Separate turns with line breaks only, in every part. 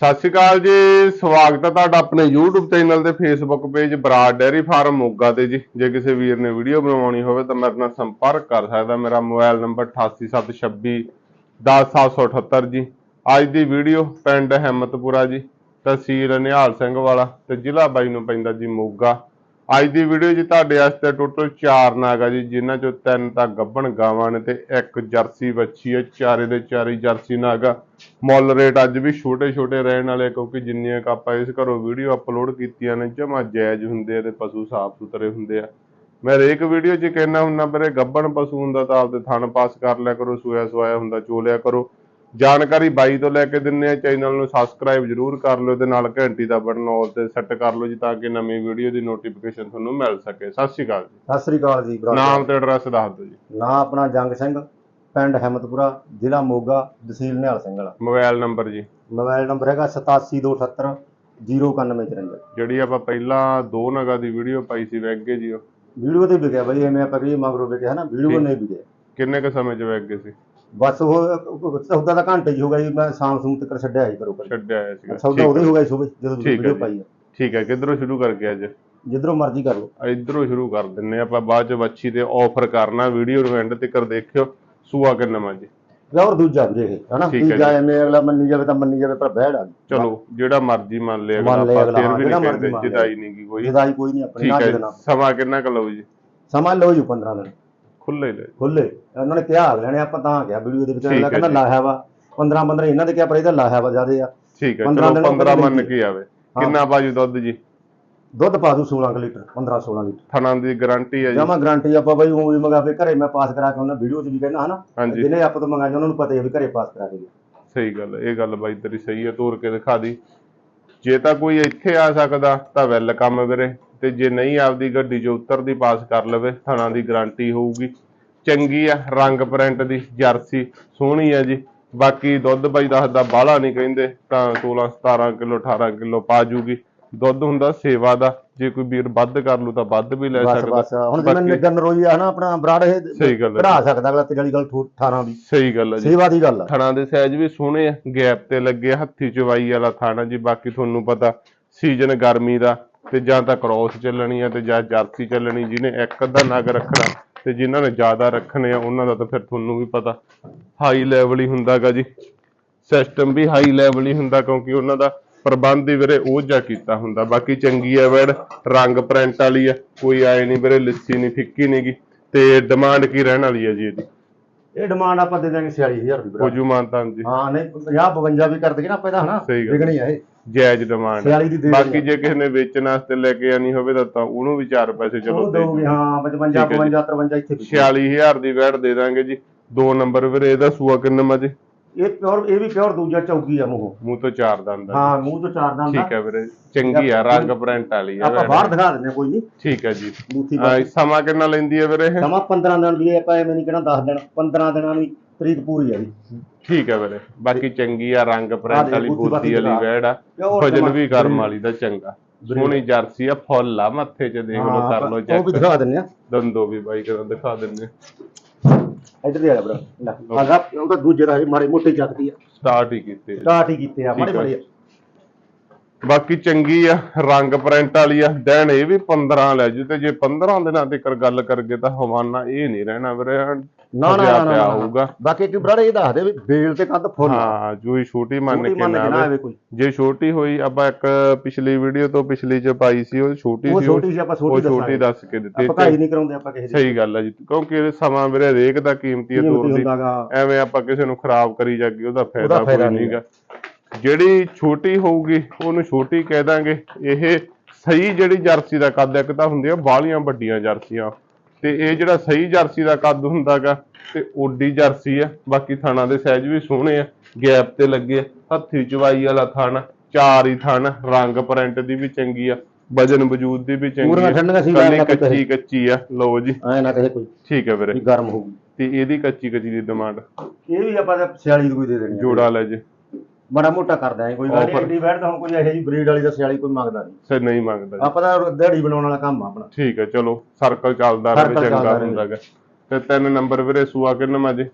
ਸਤਿ ਸ਼੍ਰੀ ਅਕਾਲ ਜੀ, ਸਵਾਗਤ ਹੈ ਤੁਹਾਡਾ ਆਪਣੇ YouTube ਚੈਨਲ ਤੇ Facebook page Brar dairy farm Moga ਤੇ ਜੀ। ਜੇ ਕਿਸੇ ਵੀਰ ਨੇ ਵੀਡੀਓ ਬਣਵਾਉਣੀ ਹੋਵੇ ਤਾਂ ਮੇਰੇ ਨਾਲ ਸੰਪਰਕ ਕਰ ਸਕਦਾ। ਮੇਰਾ ਮੋਬਾਈਲ ਨੰਬਰ 8876 10778 ਜੀ। ਅੱਜ ਦੀ ਵੀਡੀਓ ਪਿੰਡ ਹਿੰਮਤਪੁਰਾ ਜੀ, ਤਹਿਸੀਲ ਨਿਹਾਲ ਸਿੰਘ ਵਾਲਾ ਤੇ ਜ਼ਿਲ੍ਹਾ ਬਾਈ ਨੂੰ ਪੈਂਦਾ ਜੀ ਮੋਗਾ। ਅੱਜ ਦੀ ਵੀਡੀਓ 'ਚ ਤੁਹਾਡੇ ਵਾਸਤੇ ਟੋਟਲ 4 ਨਾਗ ਆ ਜੀ, ਜਿਨ੍ਹਾਂ ਚੋਂ ਤਿੰਨ ਤਾਂ ਗੱਬਣ ਗਾਵਾਂ ਨੇ ਤੇ ਇੱਕ ਜਰਸੀ ਵੱਛੀ ਹੈ ਚਾਰੇ ਦੇ ਚਾਰੇ ਜਰਸੀ ਨਾਗ ਆ। ਮੁੱਲ ਰੇਟ ਅੱਜ ਵੀ ਛੋਟੇ ਛੋਟੇ ਰਹਿਣ ਵਾਲੇ ਕਿਉਂਕਿ ਜਿੰਨੀਆਂ ਕੁ ਆਪਾਂ ਇਸ ਘਰੋਂ ਵੀਡੀਓ ਅਪਲੋਡ ਕੀਤੀਆਂ ਨੇ, ਜਮਾ ਜਾਇਜ਼ ਹੁੰਦੇ ਆ ਤੇ ਪਸ਼ੂ ਸਾਫ਼ ਸੁਥਰੇ ਹੁੰਦੇ ਆ। ਮੈਂ ਹਰੇਕ ਵੀਡੀਓ 'ਚ ਕਹਿਣਾ ਹੁੰਦਾ, ਮੇਰੇ ਗੱਬਣ ਪਸ਼ੂ ਹੁੰਦਾ ਤਾਂ ਆਪਦੇ ਥਣ ਪਾਸ ਕਰ ਲਿਆ ਕਰੋ ਸੋਇਆ ਸੋਇਆ ਹੁੰਦਾ ਚੋਲਿਆ ਕਰੋ। ਜਾਣਕਾਰੀ ਬਾਈ ਤੋਂ ਲੈ ਕੇ ਦਿੰਨੇ ਆ ਚੈਨਲ ਨੂੰ ਸਬਸਕ੍ਰਾਈਬ ਜਰੂਰ ਕਰ ਲਿਓ ਤੇ ਨਾਲ ਘੰਟੀ ਦਾ ਬਟਨ ਆਲ ਤੇ ਸੈੱਟ ਕਰ ਲਓ ਜੀ ਤਾਂ ਕਿ ਨਵੀਂ ਵੀਡੀਓ ਦੀ ਨੋਟੀਫਿਕੇਸ਼ਨ ਤੁਹਾਨੂੰ ਮਿਲ ਸਕੇ। ਸਤਿ ਸ਼੍ਰੀ ਅਕਾਲ ਜੀ।
ਸਤਿ ਸ੍ਰੀ ਅਕਾਲ ਜੀ
ਨਾਮ ਤੇ ਐਡਰੈਸ ਦੱਸ ਦਿਓ ਜੀ।
ਨਾਂ ਆਪਣਾ ਜੰਗ ਸਿੰਘ ਪਿੰਡ ਹਿੰਮਤਪੁਰਾ ਜ਼ਿਲ੍ਹਾ ਮੋਗਾ ਤਹਿਸੀਲ ਨਿਹਾਲ ਸਿੰਘ ਵਾਲਾ।
ਮੋਬਾਈਲ ਨੰਬਰ ਜੀ।
ਮੋਬਾਈਲ ਨੰਬਰ ਹੈਗਾ 8728 09154
ਜਿਹੜੀ ਆਪਾਂ ਪਹਿਲਾਂ ਦੋ ਨਗਾ ਦੀ ਵੀਡੀਓ ਪਾਈ ਸੀ ਵੈਗੇ ਜੀ ਉਹ।
ਵੀਡੀਓ ਤੇ ਵਿਕਿਆ ਬਈ ਐਵੇਂ ਆਪਾਂ ਕਹੀਏ ਮਗਰੋਂ ਵਿਕਿਆ ਹਨਾ? ਵੀਡੀਓ ਨਹੀਂ ਵਿਕਿਆ।
ਕਿੰਨੇ ਕ ਸਮੇਂ ਚ ਵੈਗੇ ਸੀ?
ਬਸ ਉਹ ਸੌਦਾ ਦਾ ਘੰਟੇ ਹੀ ਹੋ ਗਿਆ ਜੀ ਮੈਂ ਸ਼ਾਮ ਸੂਮ ਤੱਕ ਛੱਡਿਆ ਸੀ ਘਰੋਂ ਘਰੇ।
ਛੱਡਿਆ ਆਇਆ ਸੀਗਾ।
ਸੌਦਾ ਉਦੋਂ ਹੀ। ਹੋ ਗਿਆ ਸੀ ਸੁਬਹ ਜਦੋਂ
ਠੀਕ ਹੈ
ਵੀਡੀਓ
ਜੀ।
ਪਾਈ ਹੈ
ਠੀਕ ਹੈ ਕਿੱਧਰੋਂ ਸ਼ੁਰੂ ਕਰਕੇ ਅੱਜ?
ਜਿੱਧਰੋਂ ਮਰਜ਼ੀ ਕਰ ਲਓ।
ਇਧਰੋਂ ਸ਼ੁਰੂ ਕਰ ਦਿੰਨੇ ਆਪਾਂ ਬਾਅਦ ਚ ਬੱਚੀ ਤੇ ਆਫਰ ਕਰਨਾ ਵੀਡੀਓ ਨੂੰ ਐਂਡ ਤੱਕ ਦੇਖਿਓ ਸੂਆ ਕਿੰਨਾ ਮਾ ਜੀ
ਪਿਓਰ ਦੂਜਾ ਵੀਰੇ ਇਹ ਹਨਾ?
ਠੀਕ ਹੈ
ਤੀਜਾ ਐਵੇਂ ਅਗਲਾ ਮੰਨੀ ਜਾਵੇ ਤਾਂ ਮੰਨੀ ਜਾਵੇ ਪਰ ਬਹਿੜ ਆ ਗਈ
ਚਲੋ ਜਿਹੜਾ ਮਰਜ਼ੀ ਮੰਨ ਲਿਆ ਅਗਲਾ
ਲਿਆ
ਆਪਾਂ
ਅਗਲਾ,
ਫਿਰ ਵੀ
ਜਿਹੜਾ
ਨਹੀਂ
ਮਰਜ਼ੀ
ਕਹਿੰਦੇ
ਮੰਨ ਲਿਆ।
ਜਦਾਈ ਨਹੀਂ ਗੀ ਕੋਈ।
ਜਿਹਦਾ ਕੋਈ ਨਹੀਂ ਆਪਣੀ
ਠੀਕ
ਨਾ
ਹੈ
ਦੇਣਾ
ਸਮਾਂ ਕਿੰਨਾ ਕੁ ਲਓ ਜੀ?
ਸਮਾਂ ਲਓ ਜੀ 15 ਦਿਨ।
ਖੁੱਲੇ ਲੈ
ਖੁੱਲੇ ਉਹਨਾਂ ਨੇ ਕਿਹਾ ਅਗਲੇ ਨੇ ਆਪਾਂ ਤਾਂ ਕਿਹਾ ਵੀਡੀਓ ਦੇ ਵਿੱਚ
ਠੀਕ ਹੈ
ਕਹਿੰਦਾ
ਜੀ।
ਲਾਇਆ ਵਾ। 15 15 ਇਹਨਾਂ ਦੇ ਕਿਹਾ ਪਰ ਇਹਦਾ ਲਾਇਆ ਵਾ ਜ਼ਿਆਦੇ ਆ।
ਠੀਕ ਹੈ
15
ਚਲੋ
ਦਿਨ ਉਹ
15
ਕਹਿੰਦੇ
ਮੰਨ। ਕੇ ਆਵੇ। ਕਿੰਨਾ ਬਾਜੂ ਦੁੱਧ ਜੀ?
ਦੁੱਧ ਪਾ ਦੂ 16 ਕੁ ਲੀਟਰ 15 16 ਲੀਟਰ।
ਥਣਾ ਦੀ ਗਾਰੰਟੀ ਹੈ ਜੀ।
ਜਮਾ ਗਾਰੰਟੀ ਆਪਾਂ ਬਈ ਉਹ ਵੀ ਮੰਗਾ ਕੇ ਘਰੇ ਮੈਂ ਪਾਸ ਕਰਾ ਕੇ ਉਹਨਾਂ ਵੀਡੀਓ 'ਚ ਵੀ ਕਹਿੰਦਾ ਹਨਾ?
ਹਾਂਜੀ।
ਜਿਹਨੇ ਆਪਾਂ ਤੋਂ ਮੰਗਾਇਆ ਉਹਨਾਂ ਨੂੰ ਪਤਾ ਹੀ ਆ ਵੀ ਘਰੇ ਪਾਸ ਕਰਾ ਕੇ ਗਿਆ।
ਸਹੀ ਗੱਲ ਹੈ, ਇਹ ਗੱਲ ਬਾਈ ਤੇਰੀ ਸਹੀ ਹੈ ਤੋਰ ਕੇ ਦਿਖਾ ਦੀ। ਜੇ ਤਾਂ ਕੋਈ ਇੱਥੇ ਆ ਸਕਦਾ ਤਾਂ ਵੈਲਕਮ ਵੀਰੇ। ਤੇ ਜੇ ਨਹੀਂ ਆਪਦੀ ਗੱਡੀ 'ਚ ਉਤਰਦੀ ਪਾਸ ਕਰ ਲਵੇ ਥਣਾ ਦੀ ਗਾਰੰਟੀ ਹੋਊਗੀ। ਚੰਗੀ ਆ ਰੰਗ ਪ੍ਰਿੰਟ ਦੀ ਜਰਸੀ ਸੋਹਣੀ ਆ ਜੀ। ਬਾਕੀ ਦੁੱਧ ਬਾਈ ਦੱਸਦਾ ਬਾਹਲਾ ਨਹੀਂ ਕਹਿੰਦੇ ਤਾਂ 16 17 ਕਿਲੋ 18 ਕਿਲੋ ਪਾ ਜੂਗੀ। ਦੁੱਧ ਹੁੰਦਾ ਸੇਵਾ ਦਾ ਜੇ ਕੋਈ ਵੀਰ ਵੱਧ ਕਰ ਲੂ ਤਾਂ ਵੱਧ ਵੀ ਲੈ ਸਕਦਾ।
ਬਸ ਹੁਣ ਜਿਵੇਂ ਨਿਗਨ ਰੋਈ ਆ ਹਨਾ ਆਪਣਾ ਬਰਾੜ ਇਹ
ਸਹੀ ਗੱਲ ਹੈ
ਸਕਦਾ ਅਗਲਾ ਤੇਰੀ ਗੱਲ ਠੋ- 18 ਦੀ।
ਸਹੀ ਗੱਲ ਹੈ ਜੀ।
ਸੇਵਾ ਦੀ ਗੱਲ ਆ।
ਥਣਾ ਦੇ ਸਾਈਜ਼ ਵੀ ਸੋਹਣੇ ਆ ਗੈਪ ਤੇ ਲੱਗੇ ਹੱਥੀ ਚਵਾਈ ਵਾਲਾ ਥਾਣਾ ਜੀ ਬਾਕੀ ਤੁਹਾਨੂੰ ਪਤਾ ਸੀਜ਼ਨ ਗਰਮੀ ਦਾ ਤੇ ਜਾਂ ਤਾਂ ਕ੍ਰੋਸ ਚੱਲਣੀ ਆ ਤੇ ਜਾਂ ਜਰਸੀ ਚੱਲਣੀ ਜਿਹਨੇ ਇੱਕ ਅੱਧਾ ਨਗ ਰੱਖਣਾ ਤੇ ਜਿਨ੍ਹਾਂ ਨੇ ਜ਼ਿਆਦਾ ਰੱਖਣੇ ਆ ਉਹਨਾਂ ਦਾ ਤਾਂ ਫਿਰ ਤੁਹਾਨੂੰ ਵੀ ਪਤਾ ਹਾਈ ਲੈਵਲ ਹੀ ਹੁੰਦਾਗਾ ਜੀ। ਸਿਸਟਮ ਵੀ ਹਾਈ ਲੈਵਲ ਹੀ ਹੁੰਦਾ ਕਿਉਂਕਿ ਉਹਨਾਂ ਦਾ ਪ੍ਰਬੰਧ ਹੀ ਵੀਰੇ ਉਹ ਜਿਹਾ ਕੀਤਾ ਹੁੰਦਾ। ਬਾਕੀ ਚੰਗੀ ਆ ਵੈੜ ਰੰਗ ਪ੍ਰਿੰਟ ਵਾਲੀ ਆ ਕੋਈ ਆਏ ਨਹੀਂ ਵੀਰੇ ਲਿੱਸੀ ਨਹੀਂ ਫਿੱਕੀ ਨਹੀਂਗੀ ਤੇ ਡਿਮਾਂਡ ਕੀ ਰਹਿਣ ਵਾਲੀ ਆ ਜੀ ਇਹਦੀ?
ਇਹ ਡਿਮਾਂਡ ਆਪਾਂ ਦੇ ਦਾਂਗੇ 46000 ਦੀ ਬਰਾੜ
ਹੋਜੂ ਮਾਨਤਾਂ ਜੀ
ਹਾਂ ਨਹੀਂ 50 52 ਵੀ ਕਰ ਦਈਏ ਨਾ ਆਪਾਂ ਇਹਦਾ ਹਨਾ। ਵਿਕਣੀ ਆ ਇਹ।
ਜਾਇਜ਼ ਡਿਮਾਂਡ
46 ਦੀ ਦੇ
ਬਾਕੀ ਜੇ ਕਿਸੇ ਨੇ ਵੇਚਣ ਵਾਸਤੇ ਲੈ ਕੇ ਆਣੀ ਹੋਵੇ ਤਾਂ ਤਾਂ ਉਹਨੂੰ ਵੀ 4 ਪੈਸੇ ਚਲੋ
ਉਹ
ਦੇ
ਦੋਗੇ ਹਾਂ 55
ਠੀਕ ਹੈ ਜੀ।
52 53 ਇੱਥੇ ਵਿਕਣੀ।
46000 ਦੀ ਵੈਟ ਦੇ ਦਾਂਗੇ ਜੀ। ਦੋ ਨੰਬਰ ਵੀਰੇ ਇਹਦਾ ਸੂਆ ਕਿੰਨਾ ਮਾ ਜੀ
ਇਹ ਪਿਓਰ ਇਹ ਵੀ ਪਿਓਰ ਦੂਜਾ ਚੌਕੀ ਆ ਮੂੰਹ।
ਮੂੰਹ ਤੋਂ ਚਾਰ ਦੰਦ ਆ
ਹਾਂ ਮੂੰਹ ਤੋਂ ਚਾਰ ਦੰਦ
ਠੀਕ ਹੈ ਵੀਰੇ ਚੰਗੀ ਆ ਰੰਗ ਪ੍ਰਿੰਟ ਵਾਲੀ ਆ
ਆਪਾਂ
ਵੈੜ।
ਬਾਹਰ ਦਿਖਾ ਦਿੰਦੇ ਹਾਂ, ਕੋਈ ਨਹੀਂ।
ਠੀਕ ਹੈ ਜੀ।
ਬੂਥੀ
ਆ, ਸਮਾਂ ਕਿੰਨਾ ਲੈਂਦੀ ਹੈ ਵੀਰੇ ਇਹ?
ਸਮਾਂ 15 ਦਿਨ ਵੀ ਆਪਾਂ ਐਵੇਂ ਨਹੀਂ ਕਹਿਣਾ 10 ਦਿਨ 15 ਦਿਨਾਂ ਦੀ ਤਰੀਕ ਪੂਰੀ ਆ ਜੀ।
ਠੀਕ ਹੈ ਵੀਰੇ। ਬਾਕੀ ਚੰਗੀ ਆ ਰੰਗ ਪ੍ਰਿੰਟ ਵਾਲੀ ਬੋਦੀ ਵਾਲੀ। ਵੈੜ ਆ। ਵਜਨ ਵੀ
ਬਰੀਡ।
ਵਾਲੀ ਦਾ ਚੰਗਾ। ਸੋਹਣੀ ਜਰਸੀ ਆ ਫੁੱਲ ਆ ਮੱਥੇ 'ਚ ਦੇਖ ਲਓ ਕਰ ਲਓ
ਉਹ ਵੀ
ਚੈੱਕ
ਦਿਖਾ ਦਿੰਦੇ ਆ
ਦੰਦੋ ਵੀ ਬਾਈ ਕਰਾਂ ਦਿਖਾ ਦਿੰਨੇ
ਇੱਧਰ ਦੇ ਆ ਬਰਾ ਆਗਾ ਉਹਦਾ ਦੂਜੇ ਦਾ ਮਾੜੇ ਮੋਟੇ ਚੱਕਦੀ ਆ।
ਸਟਾਰਟ ਹੀ ਕੀਤੇ।
ਸਟਾਰਟ ਹੀ ਕੀਤੇ ਆ ਮਾੜੇ। ਮਾੜੇ।
ਬਾਕੀ ਚੰਗੀ ਆ ਰੰਗ ਪ੍ਰਿੰਟ ਵਾਲੀ ਆ। ਦਿਨ ਇਹ ਵੀ 15 ਲੈ ਜੂ ਤੇ ਜੇ 15 ਦਿਨਾਂ ਤੱਕ ਗੱਲ ਕਰਗੇ ਤਾਂ ਹਵਾਨਾ ਇਹ ਨਹੀਂ ਰਹਿਣਾ ਵੀਰੇ
ਨਾ ਨਾ ਨਾ, ਨਾ
ਪਿਆ ਹੋਊਗਾ
ਬਾਕੀ ਕੀ ਬਰਾ ਇਹ ਦੱਸ ਦੇ ਵੀ ਬੇਲ ਤੇ ਕੱਦ ਫੁੱਲ।
ਹਾਂ ਜੋ ਹੀ ਛੋਟੀ ਮੰਨ ਕੇ ਨਾ ਆਵੇ। ਜੇ ਛੋਟੀ ਹੋਈ ਆਪਾਂ ਇੱਕ ਪਿਛਲੀ ਵੀਡੀਓ ਤੋਂ ਪਿਛਲੀ ਚ ਪਾਈ ਸੀ ਉਹ ਛੋਟੀ
ਉਹ
ਸੀ
ਛੋਟੀ ਸੀ ਆਪਾਂ
ਉਹ
ਛੋਟੀ
ਛੋਟੀ ਦੱਸ ਕੇ ਦਿੱਤੀ
ਆਪਾਂ ਘਾਈ ਨਹੀਂ ਕਰਾਉਂਦੇ ਆਪਾਂ ਕਿਸੇ ਦੀ।
ਸਹੀ ਗੱਲ ਆ ਜੀ ਕਿਉਂਕਿ ਸਮਾਂ ਵੀਰੇ ਰੇਕ ਦਾ ਕੀਮਤੀ ਹੈ ਤੋਰ ਦੀ। ਐਵੇਂ ਆਪਾਂ ਕਿਸੇ ਨੂੰ ਖਰਾਬ ਕਰੀ ਜਾਗੇ ਉਹਦਾ ਫਾਇਦਾ ਕੋਈ
ਨਹੀਂ
ਨਹੀਂਗਾ। ਜਿਹੜੀ ਛੋਟੀ ਹੋਊਗੀ ਉਹਨੂੰ ਛੋਟੀ ਕਹਿ ਦਾਂਗੇ। ਇਹ ਸਹੀ ਜਿਹੜੀ ਜਰਸੀ ਦਾ ਕੱਦ ਇੱਕ ਤਾਂ ਹੁੰਦੀ ਆ ਬਾਲੀਆਂ ਵੱਡੀਆਂ ਜਰਸੀਆਂ। ਤੇ ਇਹ ਜਿਹੜਾ ਸਹੀ ਜਰਸੀ ਦਾ ਕੱਦ ਹੁੰਦਾਗਾ ਤੇ ਓਡੀ ਜਰਸੀ ਆ ਬਾਕੀ ਥਾਣਾ ਦੇ ਸਾਈਜ਼ ਵੀ ਸੋਹਣੇ ਆ ਗੈਪ ਤੇ ਲੱਗੇ ਹੱਥੀ ਚਵਾਈ ਵਾਲਾ ਥਣ ਚਾਰ ਹੀ ਥਣ ਰੰਗ ਪ੍ਰਿੰਟ ਦੀ ਵੀ ਚੰਗੀ ਆ ਵਜਨ ਵਜੂਦ ਦੀ ਵੀ ਚੰਗੀ
ਪੂਰੀਆਂ
ਆ
ਠੰਡੀਆਂ ਸੀ ਨਾ
ਕੱਚੀ ਕੱਚੀ ਆ ਲਓ ਜੀ।
ਐ ਨਾ ਕਹੇ ਕੋਈ।
ਠੀਕ ਹੈ ਵੀਰੇ।
ਗਰਮ ਹੋਊਗੀ।
ਤੇ ਇਹਦੀ ਕੱਚੀ ਕੱਚੀ ਦੀ ਡਿਮਾਂਡ
ਇਹ ਵੀ ਆਪਾਂ ਤਾਂ 46 ਦੀ ਕੋਈ ਦੇ ਦੇਣੀ ਆ।
ਜੋੜਾ ਲੈ ਜੇ।
ਬੜਾ ਮੋਟਾ ਕਰਦਾ ਹੈ ਕੋਈ ਗੱਲ ਨਹੀਂ। ਬੈਠਦਾ ਹੁਣ ਕੋਈ ਇਹੋ ਜਿਹੀ ਬਰੀਡ ਵਾਲੀ ਦਾ 46 ਕੋਈ ਮੰਗਦਾ ਨਹੀਂ।
ਸੇ ਨਹੀਂ ਮੰਗਦਾ ਜੀ।
ਆਪਾਂ ਤਾਂ ਦਿਹਾੜੀ ਬਣਾਉਣ ਵਾਲਾ ਕੰਮ ਆ ਆਪਣਾ।
ਠੀਕ ਹੈ ਚਲੋ ਸਰਕਲ ਚੱਲਦਾ ਰਹੇ
Circle
ਚੰਗਾ
ਰਹੇ।
ਹੁੰਦਾਗਾ ਤੇ ਤਿੰਨ ਨੰਬਰ ਵੀਰੇ ਸੂਆ ਕਿੰਨਾ ਮਾ ਜੀ?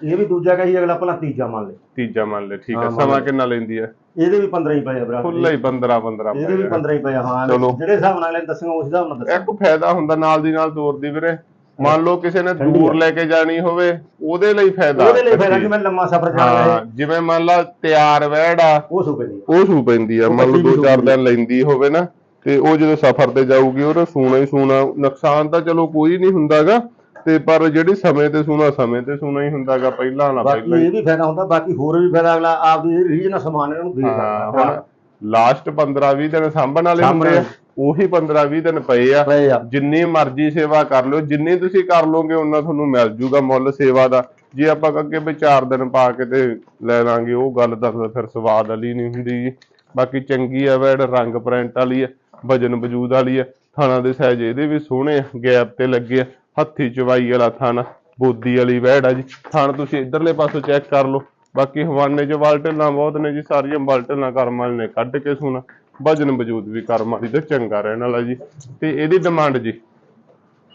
ਇਹ ਵੀ ਦੂਜਾ ਕਹੀ ਅਗਲਾ ਭਲਾ ਤੀਜਾ ਮੰਨ ਲੈ।
ਤੀਜਾ ਮੰਨ ਲੈ ਠੀਕ ਹੈ
ਹਾਂ, ਮੰਨ
ਸਮਾਂ
ਲਿਆ।
ਕਿੰਨਾ ਲੈਂਦੀ ਹੈ?
ਇਹਦੇ ਵੀ 15 ਹੀ ਪਏ ਆ
ਖੁੱਲਾ ਹੀ 15 15
ਇਹਦੇ ਵੀ 15 ਹੀ ਪਏ ਆ, ਹਾਂ।
ਚਲੋ।
ਜਿਹੜੇ ਹਿਸਾਬ ਨਾਲ ਅਗਲੇ ਦੱਸਣਾ ਉਸ ਹਿਸਾਬ ਨਾਲ ਦੱਸਾਂ
ਇੱਕ ਫਾਇਦਾ ਹੁੰਦਾ ਨਾਲ ਦੀ ਨਾਲ ਤੋਰਦੀ ਵੀਰੇ। ਮੰਨ ਲਓ ਕਿਸੇ ਨੇ ਦੂਰ। ਲੈ ਕੇ ਜਾਣੀ ਹੋਵੇ ਉਹਦੇ ਲਈ ਫਾਇਦਾ।
ਉਹਦੇ ਲਈ ਫਾਇਦਾ ਕਿ ਮੈਂ ਲੰਮਾ ਸਫ਼ਰ ਜਾਣਾ
ਹਾਂ ਜਿਵੇਂ ਮੰਨ ਲਾ ਤਿਆਰ ਵਹਿੜ ਆ
ਉਹ ਸੂਬੇ ਦੀ
ਉਹ ਸੂ ਪੈਂਦੀ ਆ।
ਉਹ
ਮੰਨ ਲਓ
ਕੱਟੀ ਵੀ
ਦੋ ਚਾਰ
ਸੂਪੀ
ਦਿਨ ਲੈਂਦੀ ਹੋਵੇ ਨਾ ਤੇ ਉਹ ਜਦੋਂ ਸਫ਼ਰ ਤੇ ਜਾਊਗੀ ਉਹਦਾ ਸੂਣਾ ਹੀ ਸੂਣਾ ਨੁਕਸਾਨ ਤਾਂ ਚਲੋ ਕੋਈ ਨਹੀਂ ਹੁੰਦਾਗਾ ਤੇ ਪਰ ਜਿਹੜੀ ਸਮੇਂ ਤੇ ਸੂਣਾ ਸਮੇਂ ਤੇ ਸੂਣਾ ਹੀ ਹੁੰਦਾਗਾ ਪਹਿਲਾਂ ਨਾ ਪਹਿਲਾਂ
ਇਹ ਵੀ ਫਾਇਦਾ ਹੁੰਦਾ ਬਾਕੀ ਹੋਰ ਵੀ ਫਾਇਦਾ ਅਗਲਾ ਆਪਦੀ ਰੀਝ ਨਾਲ ਸਮਾਨ ਇਹਨਾਂ ਨੂੰ ਦੇ ਸਕਦਾ
ਹੁਣ ਲਾਸਟ 15 20 ਦਿਨ ਸਾਂਭਣ ਵਾਲੇ ਹੁੰਦੇ ਆ। ਉਹੀ 15 20 ਦਿਨ ਪਏ ਆ।
ਪਏ ਆ।
ਜਿੰਨੀ ਮਰਜ਼ੀ ਸੇਵਾ ਕਰ ਲਿਓ ਜਿੰਨੀ ਤੁਸੀਂ ਕਰ ਲੋਗੇ ਉਹਨਾਂ ਤੁਹਾਨੂੰ ਮਿਲ ਜੂਗਾ ਮੁੱਲ ਸੇਵਾ ਦਾ। ਜੇ ਆਪਾਂ ਅੱਗੇ ਵੀ 4 ਦਿਨ ਪਾ ਕੇ ਤੇ ਲੈ ਲਾਂਗੇ ਉਹ ਗੱਲ ਤਾਂ ਫਿਰ ਸਵਾਦ ਵਾਲੀ ਨਹੀਂ ਹੁੰਦੀ ਜੀ। ਬਾਕੀ ਚੰਗੀ ਆ ਵੈੜ ਰੰਗ ਪ੍ਰਿੰਟ ਵਾਲੀ ਆ ਵਜਨ ਵਜੂਦ ਵਾਲੀ ਆ। ਥਾਣਾ ਦੇ ਸਾਈਜ਼ ਇਹਦੇ ਵੀ ਸੋਹਣੇ ਆ ਗੈਪ ਤੇ ਲੱਗੇ ਆ। ਹੱਥੀ ਚਵਾਈ ਵਾਲਾ ਥਾਣਾ ਬੋਦੀ ਵਾਲੀ ਵੈੜ ਆ ਜੀ। ਥਾਣ ਤੁਸੀਂ ਇਧਰਲੇ ਪਾਸੋਂ ਚੈੱਕ ਕਰ ਲਓ। ਬਾਕੀ ਹਵਾਨੇ ਚ ਵਾਲਟਲਾਂ ਬਹੁਤ ਨੇ ਜੀ ਸਾਰੀਆਂ ਵਾਲਟਲਾਂ ਕਰਮ ਨੇ ਕੱਢ ਕੇ ਸੋਨਾ ਵਜਨ ਵਜੂਦ ਵੀ ਕਰਮ ਵਾਲੀ ਤੇ ਚੰਗਾ ਰਹਿਣ ਵਾਲਾ ਜੀ। ਤੇ ਇਹਦੀ ਡਿਮਾਂਡ ਜੀ?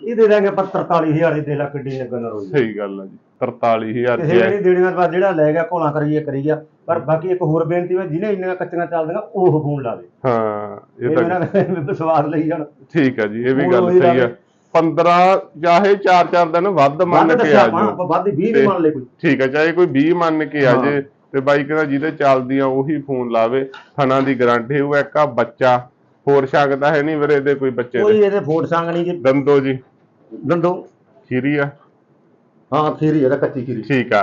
ਇਹ ਦੇ ਦਾਂਗੇ ਪਰ 43000 ਦੀ ਦੇ ਲੱਖ ਡੀ ਲੱਗਣ ਰੋਈ
ਸਹੀ ਗੱਲ ਆ ਜੀ 43000
ਕਿਸੇ
ਦੀ
ਵੀ ਨਹੀਂ ਦੇਣੀਆਂ ਬਾਅਦ ਜਿਹੜਾ ਲੈ ਗਿਆ ਘੋਲਾ ਕਰੀਏ ਕਰੀ ਗਿਆ। ਪਰ ਬਾਕੀ ਇੱਕ ਹੋਰ ਬੇਨਤੀ ਹੈ ਜਿਹਨੇ ਇੰਨੀਆਂ ਕੱਚੀਆਂ ਚੱਲਦੀਆਂ ਉਹ ਫੋਨ ਲਾਵੇ
ਹਾਂ ਇਹ
ਇਹ
ਤਾਂ
ਵਿਸ਼ਵਾਸ ਲਈ ਜਾਣ।
ਠੀਕ ਆ ਜੀ ਇਹ ਵੀ ਗੱਲ ਸਹੀ ਆ।
ਗੱਲ
15 ਚਾਹੇ 4-4 ਦਿਨ ਵੱਧ ਮੰਨ ਕੇ ਆ ਜਾਓ।
ਵੱਧ 20 ਵੀ
ਤੇ-
ਮੰਨ ਲੈ ਕੋਈ।
ਠੀਕ ਆ ਚਾਹੇ ਕੋਈ 20 ਮੰਨ ਕੇ ਆ। ਜੇ ਤੇ ਬਾਈ ਕਹਿੰਦਾ ਜਿਹਦੇ ਚੱਲਦੀਆਂ ਉਹੀ ਫੋਨ ਲਾਵੇ ਥਣਾ ਦੀ ਗਾਰੰਟੀ ਹੋਊ ਇੱਕ ਆ ਬੱਚਾ ਹੋਰ ਸਕਦਾ ਹੈ ਨਹੀਂ ਵੀਰੇ ਇਹਦੇ ਕੋਈ ਬੱਚੇ
ਕੋਈ
ਦੇ
ਇਹਦੇ ਫੋਟ ਸੰਗ ਨਹੀਂ ਜੀ।
ਦੰਦੋ ਜੀ।
ਦੰਦੋ।
ਖੀਰੀ ਆ।
ਹਾਂ ਖੀਰੀ ਇਹਦਾ ਕੱਚੀ ਖੀਰੀ।
ਠੀਕ ਆ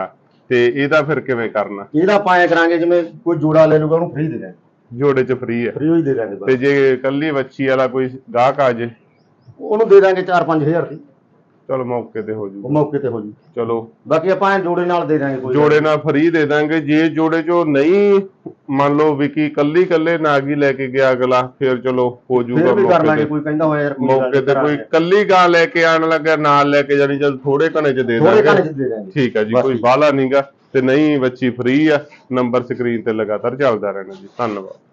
ਤੇ ਇਹਦਾ ਫਿਰ ਕਿਵੇਂ ਕਰਨਾ?
ਇਹਦਾ ਪਾਇਆ ਕਰਾਂਗੇ ਜਿਵੇਂ ਕੋਈ ਜੋੜਾ ਲੈ ਲੂਗਾ ਉਹਨੂੰ ਫ੍ਰੀ ਦੇ ਦਾਂਗੇ
ਜੋੜੇ ਚ ਫ੍ਰੀ ਆ।
ਫ੍ਰੀ ਹੀ ਦੇ ਦਾਂਗੇ
ਤੇ ਜੇ ਕੱਲੀ ਬੱਚੀ ਵਾਲਾ ਕੋਈ ਗਾਹਕ ਆ ਜੇ?
ਉਹਨੂੰ ਦੇ ਦਾਂਗੇ 4-5000 ਦੀ।
ਚਲੋ ਮੌਕੇ ਤੇ ਹੋ
ਉਹ
ਜੂ
ਮੌਕੇ ਤੇ ਹੋ ਜੂ
ਚਲੋ।
ਬਾਕੀ ਆਪਾਂ ਐਂ ਜੋੜੇ ਨਾਲ ਦੇ ਦਾਂਗੇ ਕੋਈ
ਜੋੜੇ ਨਾਲ ਫਰੀ ਦੇ ਦਾਂਗੇ। ਜੇ ਜੋੜੇ ਚੋਂ ਨਹੀਂ ਮੰਨ ਲਓ ਵਿਕੀ ਕੱਲੀ ਕੱਲੇ ਨਾਗੀ ਲੈ ਕੇ ਗਿਆ ਅਗਲਾ ਫਿਰ ਚਲੋ ਹੋ
ਫਿਰ
ਜੂਗਾ
ਵੀ ਕਰ
ਮੌਕੇ
ਲਾਂਗੇ
ਤੇ।
ਕੋਈ ਕਹਿੰਦਾ ਹੋਇਆ ਯਾਰ ਕੋਈ ਗੱਲ
ਮੌਕੇ ਤੇ ਕੋਈ। ਕੱਲੀ ਗਾਂ ਲੈ ਕੇ ਆਣ ਲੱਗਾ ਨਾਲ ਲੈ ਕੇ ਜਾਣੀ ਜਦ ਥੋੜੇ ਘਣੇ ਚ ਦੇ
ਥੋੜੇ
ਦਾਂਗੇ।
ਘੰਟੇ ਚ ਦੇ ਦਾਂਗੇ।
ਠੀਕ ਆ ਜੀ
ਬਸ
ਕੋਈ। ਬਾਹਲਾ ਨਹੀਂਗਾ ਤੇ ਨਹੀਂ ਬੱਚੀ ਫ੍ਰੀ ਆ। ਨੰਬਰ ਸਕਰੀਨ ਤੇ ਲਗਾਤਾਰ ਚੱਲਦਾ ਰਹਿਣਾ ਜੀ। ਧੰਨਵਾਦ।